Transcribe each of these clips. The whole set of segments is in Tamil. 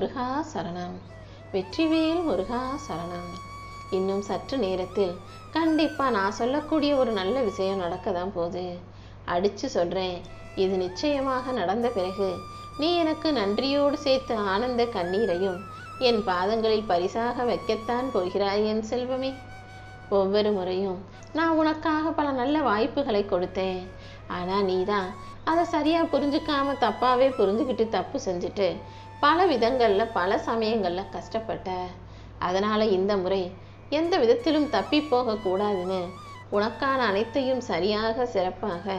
முருகா சரணம். வெற்றிவேல் முருகா சரணம். இன்னும் சற்று நேரத்தில் கண்டிப்பா நான் சொல்லக்கூடிய ஒரு நல்ல விஷயம் நடக்க தான் போகுது. அடிச்சு சொல்றேன். இது நிச்சயமாக நடந்த பிறகு நீ எனக்கு நன்றியோடு சேர்த்து ஆனந்த கண்ணீரையும் என் பாதங்களில் பரிசாக வைக்கத்தான் போகிறாய் என் செல்வமே. ஒவ்வொரு முறையும் நான் உனக்காக பல நல்ல வாய்ப்புகளை கொடுத்தேன். ஆனா நீதான் அதை சரியா புரிஞ்சுக்காம தப்பாகவே புரிஞ்சுக்கிட்டு தப்பு செஞ்சுட்டு பல விதங்களில் பல சமயங்களில் கஷ்டப்பட்ட. அதனால் இந்த முறை எந்த விதத்திலும் தப்பி போகக்கூடாதுன்னு உனக்கான அனைத்தையும் சரியாக சிறப்பாக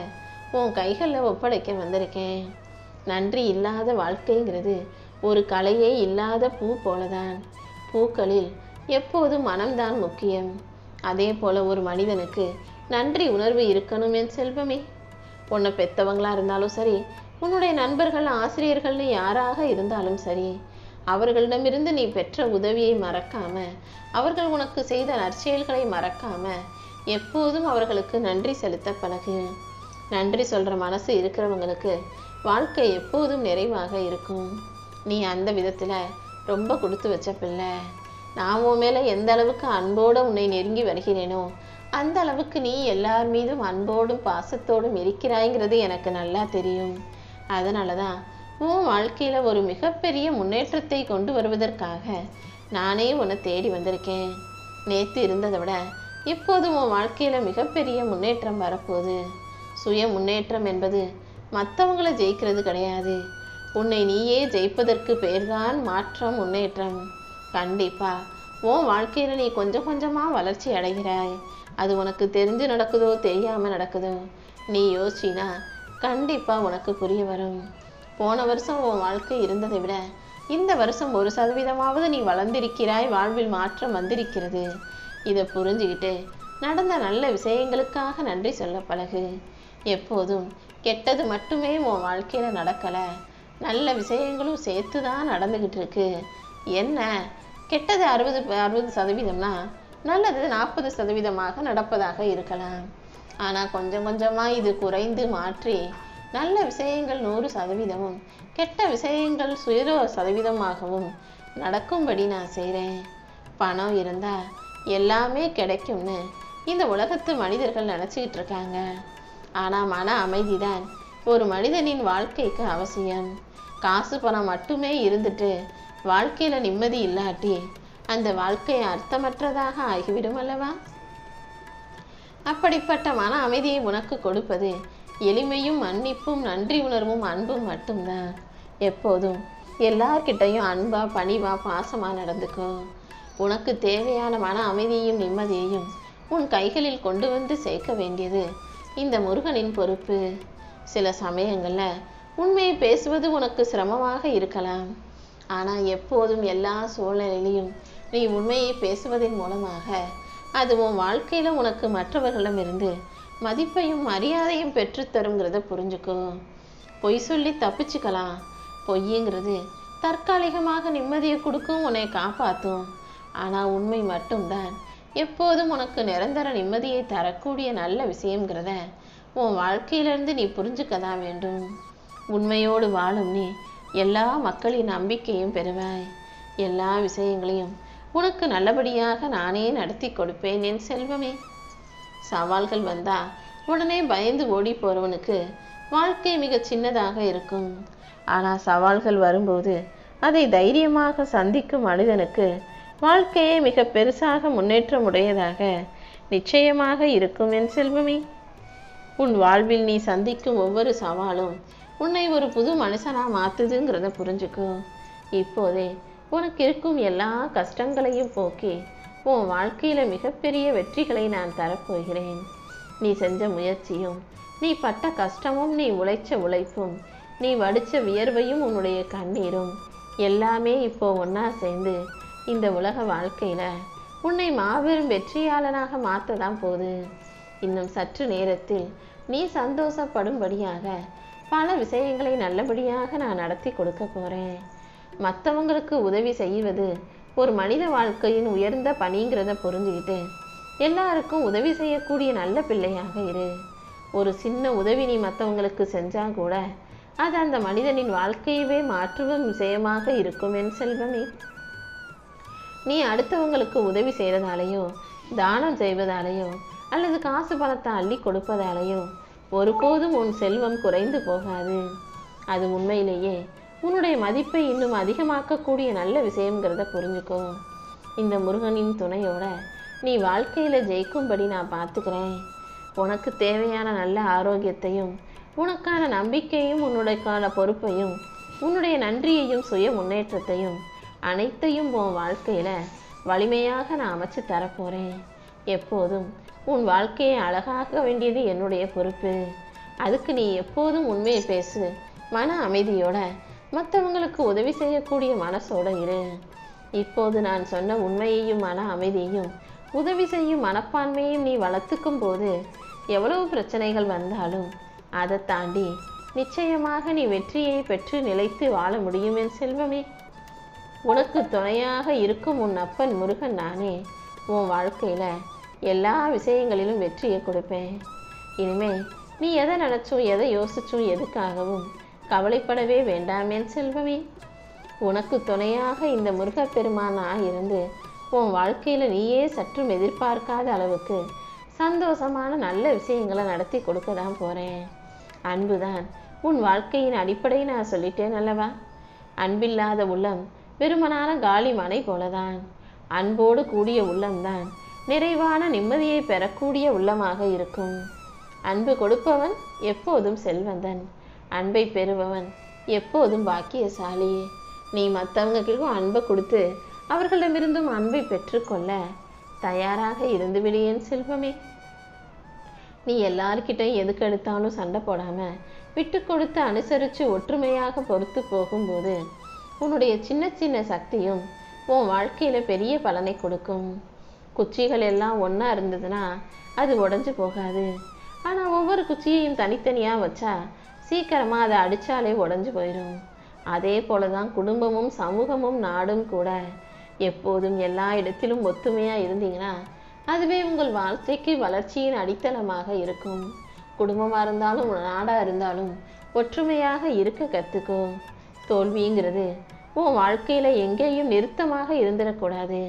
உன் கைகளில் ஒப்படைக்க வந்திருக்கேன். நன்றி இல்லாத வாழ்க்கைங்கிறது ஒரு கலையே இல்லாத பூ போலதான். பூக்களில் எப்போதும் மனம்தான் முக்கியம். அதே போல ஒரு மனிதனுக்கு நன்றி உணர்வு இருக்கணும் என் செல்வமே. உன்னை பெத்தவங்களா இருந்தாலும் சரி உன்னுடைய நண்பர்கள் ஆசிரியர்கள்னு யாராக இருந்தாலும் சரி அவர்களிடமிருந்து நீ பெற்ற உதவியை மறக்காம அவர்கள் உனக்கு செய்த நற்செயல்களை மறக்காம எப்போதும் அவர்களுக்கு நன்றி செலுத்த பழகு. நன்றி சொல்ற மனசு இருக்கிறவங்களுக்கு வாழ்க்கை எப்போதும் நிறைவாக இருக்கும். நீ அந்த விதத்துல ரொம்ப கொடுத்து வச்ச பிள்ளை. நான் உன் மேல எந்த அளவுக்கு அன்போட உன்னை நெருங்கி வருகிறேனோ அந்த அளவுக்கு நீ எல்லார் மீதும் அன்போடும் பாசத்தோடும் இருக்கிறாய்ங்கிறது எனக்கு நல்லா தெரியும். அதனால தான் உன் வாழ்க்கையில் ஒரு மிகப்பெரிய முன்னேற்றத்தை கொண்டு வருவதற்காக நானே உன்னை தேடி வந்திருக்கேன். நேற்று இருந்ததை விட இப்போது உன் வாழ்க்கையில் மிகப்பெரிய முன்னேற்றம் வரப்போகுது. சுய முன்னேற்றம் என்பது மற்றவங்களை ஜெயிக்கிறது கிடையாது. உன்னை நீயே ஜெயிப்பதற்கு பேர்தான் மாற்றம் முன்னேற்றம். கண்டிப்பா உன் வாழ்க்கையில் நீ கொஞ்சம் கொஞ்சமாக வளர்ச்சி அடைகிறாய். அது உனக்கு தெரிஞ்சு நடக்குதோ தெரியாமல் நடக்குதோ நீ யோசிச்சினா கண்டிப்பா உனக்கு புரிய வரும். போன வருஷம் உன் வாழ்க்கை இருந்ததை விட இந்த வருஷம் ஒரு சதவீதமாவது நீ வளர்ந்திருக்கிறாய் வாழ்வில் மாற்றம் வந்திருக்கிறது. இதை புரிஞ்சுக்கிட்டு நடந்த நல்ல விஷயங்களுக்காக நன்றி சொல்ல பழகு. எப்போதும் கெட்டது மட்டுமே உன் வாழ்க்கையில நடக்கல. நல்ல விஷயங்களும் சேர்த்து தான் நடந்துகிட்டு இருக்கு. என்ன? கெட்டது அறுபது அறுபது சதவீதம்னா நல்லது நாற்பது சதவீதமாக நடப்பதாக இருக்கலாம். ஆனால் கொஞ்சம் கொஞ்சமாக இது குறைந்து மாற்றி நல்ல விஷயங்கள் நூறு சதவீதமும் கெட்ட விஷயங்கள் சுயரோ சதவீதமாகவும் நடக்கும்படி நான் செய்கிறேன் பணம் இருந்தால் எல்லாமே கிடைக்கும்னு இந்த உலகத்து மனிதர்கள் நினச்சிக்கிட்டு இருக்காங்க. ஆனால் மன அமைதிதான் ஒரு மனிதனின் வாழ்க்கைக்கு அவசியம். காசு பணம் மட்டுமே இருந்துட்டு வாழ்க்கையில் நிம்மதி இல்லாட்டி அந்த வாழ்க்கை அர்த்தமற்றதாக ஆகிவிடும் அல்லவா? அப்படிப்பட்ட மன அமைதியை உனக்கு கொடுப்பது எளிமையும் மன்னிப்பும் நன்றி உணர்வும் அன்பும் மட்டும்தான். எப்போதும் எல்லார்கிட்டையும் அன்பா பணிவா பாசமா நடந்துக்கும் உனக்கு தேவையான மன அமைதியையும் நிம்மதியையும் உன் கைகளில் கொண்டு வந்து சேர்க்க வேண்டியது இந்த முருகனின் பொறுப்பு. சில சமயங்களில் உண்மையை பேசுவது உனக்கு சிரமமாக இருக்கலாம். ஆனால் எப்போதும் எல்லா சூழ்நிலையிலும் நீ உண்மையை பேசுவதன் மூலமாக அது உன் வாழ்க்கையில் உனக்கு மற்றவர்களிடமிருந்து மதிப்பையும் மரியாதையும் பெற்றுத்தருங்கிறத புரிஞ்சுக்கோ. பொய் சொல்லி தப்பிச்சுக்கலாம். பொய்யுங்கிறது தற்காலிகமாக நிம்மதியை கொடுக்கும் உன்னை காப்பாற்றும் ஆனால் உண்மை மட்டும்தான். எப்போதும் உனக்கு நிரந்தர நிம்மதியை தரக்கூடிய நல்ல விஷயங்கிறத உன் வாழ்க்கையிலிருந்து நீ புரிஞ்சுக்க தான் வேண்டும். உண்மையோடு வாழும் நீ எல்லா மக்களின் நம்பிக்கையும் பெறுவாய். எல்லா விஷயங்களையும் உனக்கு நல்லபடியாக நானே நடத்தி கொடுப்பேன் என் செல்வமே. சவால்கள் வந்தா உடனே பயந்து ஓடி போறவனுக்கு வாழ்க்கை மிக சின்னதாக இருக்கும். ஆனால் சவால்கள் வரும்போது அதை தைரியமாக சந்திக்கும் மனிதனுக்கு வாழ்க்கையே மிக பெருசாக முன்னேற்றம் உடையதாக நிச்சயமாக இருக்கும் என் செல்வமே. உன் வாழ்வில் நீ சந்திக்கும் ஒவ்வொரு சவாலும் உன்னை ஒரு புது மனுஷனாக மாற்றுதுங்கிறத புரிஞ்சுக்கும் இப்போதே உனக்கு இருக்கும் எல்லா கஷ்டங்களையும் போக்கி உன் வாழ்க்கையில் மிகப்பெரிய வெற்றிகளை நான் தரப்போகிறேன். நீ செஞ்ச முயற்சியும் நீ பட்ட கஷ்டமும் நீ உழைச்ச உழைப்பும் நீ வடிச்ச வியர்வையும் உன்னுடைய கண்ணீரும் எல்லாமே இப்போ ஒன்றா சேர்ந்து இந்த உலக வாழ்க்கையில உன்னை மாபெரும் வெற்றியாளனாக மாற்றதான் போகுது. இன்னும் சற்று நேரத்தில் நீ சந்தோஷப்படும்படியாக பல விஷயங்களை நல்லபடியாக நான் நடத்தி கொடுக்க போகிறேன் மற்றவங்களுக்கு உதவி செய்வது ஒரு மனித வாழ்க்கையின் உயர்ந்த பணிங்கிறத புரிஞ்சுக்கிட்டு எல்லாருக்கும் உதவி செய்யக்கூடிய நல்ல பிள்ளையாக இரு. ஒரு சின்ன உதவி நீ மற்றவங்களுக்கு செஞ்சா கூட அது அந்த மனிதனின் வாழ்க்கையவே மாற்றுவும் விஷயமாக இருக்கும் என் செல்வமே. நீ அடுத்தவங்களுக்கு உதவி செய்கிறதாலேயோ தானம் செய்வதாலேயோ அல்லது காசு பணத்தை அள்ளி கொடுப்பதாலேயோ ஒருபோதும் உன் செல்வம் குறைந்து போகாது. அது உண்மையிலேயே உன்னுடைய மதிப்பை இன்னும் அதிகமாக்கக்கூடிய நல்ல விஷயங்கிறத புரிஞ்சுக்கோ. இந்த முருகனின் துணையோட நீ வாழ்க்கையில் ஜெயிக்கும்படி நான் பார்த்துக்கிறேன் உனக்கு தேவையான நல்ல ஆரோக்கியத்தையும் உனக்கான நம்பிக்கையும் உன்னுடையக்கான பொறுப்பையும் உன்னுடைய நன்றியையும் சுய முன்னேற்றத்தையும் அனைத்தையும் உன் வாழ்க்கையில் வலிமையாக நான் அமைச்சு தரப்போகிறேன் எப்போதும் உன் வாழ்க்கையை அழகாக்க வேண்டியது என்னுடைய பொறுப்பு. அதுக்கு நீ எப்போதும் உண்மையை பேசு. மன அமைதியோட மற்றவங்களுக்கு உதவி செய்யக்கூடிய மனசோட இரு. இப்போது நான் சொன்ன உண்மையையும் மன அமைதியையும் உதவி செய்யும் மனப்பான்மையும் நீ வளர்த்துக்கும் போது எவ்வளவு பிரச்சனைகள் வந்தாலும் அதை தாண்டி நிச்சயமாக நீ வெற்றியை பெற்று நிலைத்து வாழ முடியும் என் செல்வமே. உனக்கு துணையாக இருக்கும் உன் அப்பன் முருகன் நானே உன் வாழ்க்கையில் எல்லா விஷயங்களிலும் வெற்றியை கொடுப்பேன். இனிமே நீ எதை நினச்சும் எதை யோசிச்சும் எதுக்காகவும் கவலைப்படவே வேண்டாமேன் செல்வமே. உனக்கு துணையாக இந்த முருகப்பெருமானாக இருந்து உன் வாழ்க்கையில் நீயே சற்றும் எதிர்பார்க்காத அளவுக்கு சந்தோஷமான நல்ல விஷயங்களை நடத்தி கொடுக்க தான் போகிறேன் அன்பு தான் உன் வாழ்க்கையின் அடிப்படையை நான் சொல்லிட்டேன் அல்லவா? அன்பில்லாத உள்ளம் வெறுமனான காலி மனை போலதான். அன்போடு கூடிய உள்ளம்தான் நிறைவான நிம்மதியை பெறக்கூடிய உள்ளமாக இருக்கும். அன்பு கொடுப்பவன் எப்போதும் செல்வந்தன். அன்பை பெறுபவன் எப்போதும் பாக்கியசாலி நீ மற்றவங்களுக்கும் அன்பை கொடுத்து அவர்களிடமிருந்தும் அன்பை பெற்றுக்கொள்ள தயாராக இருந்து விடியேன் செல்வமே. நீ எல்லார்கிட்டையும் எதுக்கு எடுத்தாலும் சண்டை போடாமல் விட்டு கொடுத்து அனுசரித்து ஒற்றுமையாக பொறுத்து போகும்போது உன்னுடைய சின்ன சின்ன சக்தியும் உன் வாழ்க்கையில் பெரிய பலனை கொடுக்கும். குச்சிகள் எல்லாம் ஒன்றா இருந்ததுன்னா அது உடஞ்சு போகாது. ஆனால் ஒவ்வொரு குச்சியையும் தனித்தனியாக வச்சா சீக்கிரமாக அதை அடித்தாலே உடஞ்சி போயிடும் அதே போல தான் குடும்பமும் சமூகமும் நாடும் கூட. எப்போதும் எல்லா இடத்திலும் ஒத்துமையாக இருந்தீங்கன்னா அதுவே உங்கள் வாழ்க்கைக்கு வளர்ச்சியின் அடித்தளமாக இருக்கும். குடும்பமாக இருந்தாலும் நாடாக இருந்தாலும் ஒற்றுமையாக இருக்க கற்றுக்கோ தோல்விங்கிறது உன் வாழ்க்கையில் எங்கேயும் நிறுத்தமாக இருந்துடக்கூடாது.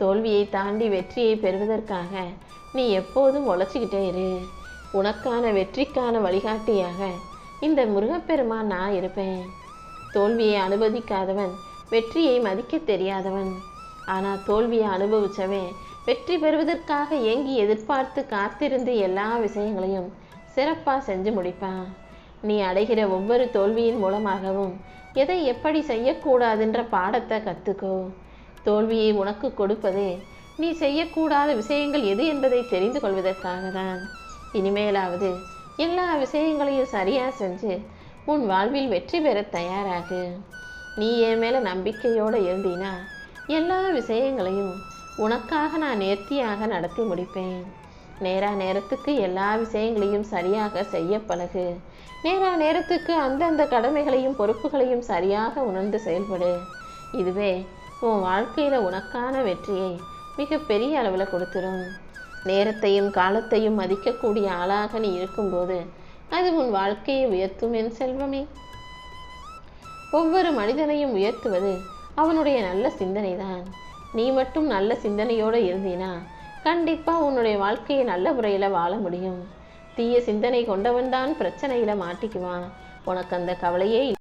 தோல்வியை தாண்டி வெற்றியை பெறுவதற்காக நீ எப்போதும் உழைச்சிக்கிட்டே இரு. உனக்கான வெற்றிக்கான வழிகாட்டியாக இந்த முருகப்பெருமான் நான் இருப்பேன். தோல்வியை அனுமதிக்காதவன் வெற்றியை மதிக்க தெரியாதவன். ஆனால் தோல்வியை அனுபவித்தவன் வெற்றி பெறுவதற்காக ஏங்கி எதிர்பார்த்து காத்திருந்து எல்லா விஷயங்களையும் சிறப்பாக செஞ்சு முடிப்பான். நீ அடைகிற ஒவ்வொரு தோல்வியின் மூலமாகவும் எதை எப்படி செய்யக்கூடாதுன்ற பாடத்தை கற்றுக்கோ தோல்வியை உனக்கு கொடுப்பதே நீ செய்யக்கூடாத விஷயங்கள் எது என்பதை தெரிந்து கொள்வதற்காக தான் இனிமேலாவது எல்லா விஷயங்களையும் சரியாக செஞ்சு உன் வாழ்வில் வெற்றி பெற தயாராகு. நீ என் மேலே நம்பிக்கையோடு இருந்தீனா எல்லா விஷயங்களையும் உனக்காக நான் நேர்த்தியாக நடத்தி முடிப்பேன். நேரா நேரத்துக்கு எல்லா விஷயங்களையும் சரியாக செய்ய பழகு. நேரா நேரத்துக்கு அந்தந்த கடமைகளையும் பொறுப்புகளையும் சரியாக உணர்ந்து செயல்படு. இதுவே உன் வாழ்க்கையில் உனக்கான வெற்றியை மிக பெரிய அளவில் கொடுத்துரும். நேரத்தையும் காலத்தையும் மதிக்கக்கூடிய ஆளாக நீ இருக்கும்போது அது உன் வாழ்க்கையை உயர்த்தும் என் செல்வமே. ஒவ்வொரு மனிதனையும் உயர்த்துவது அவனுடைய நல்ல சிந்தனை தான் நீ மட்டும் நல்ல சிந்தனையோடு இருந்தீனா கண்டிப்பா உன்னுடைய வாழ்க்கையை நல்ல முறையில் வாழ முடியும். தீய சிந்தனை கொண்டவன்தான் பிரச்சனையில் பிரச்சனையில மாட்டிக்குவான். உனக்கு அந்த கவலையே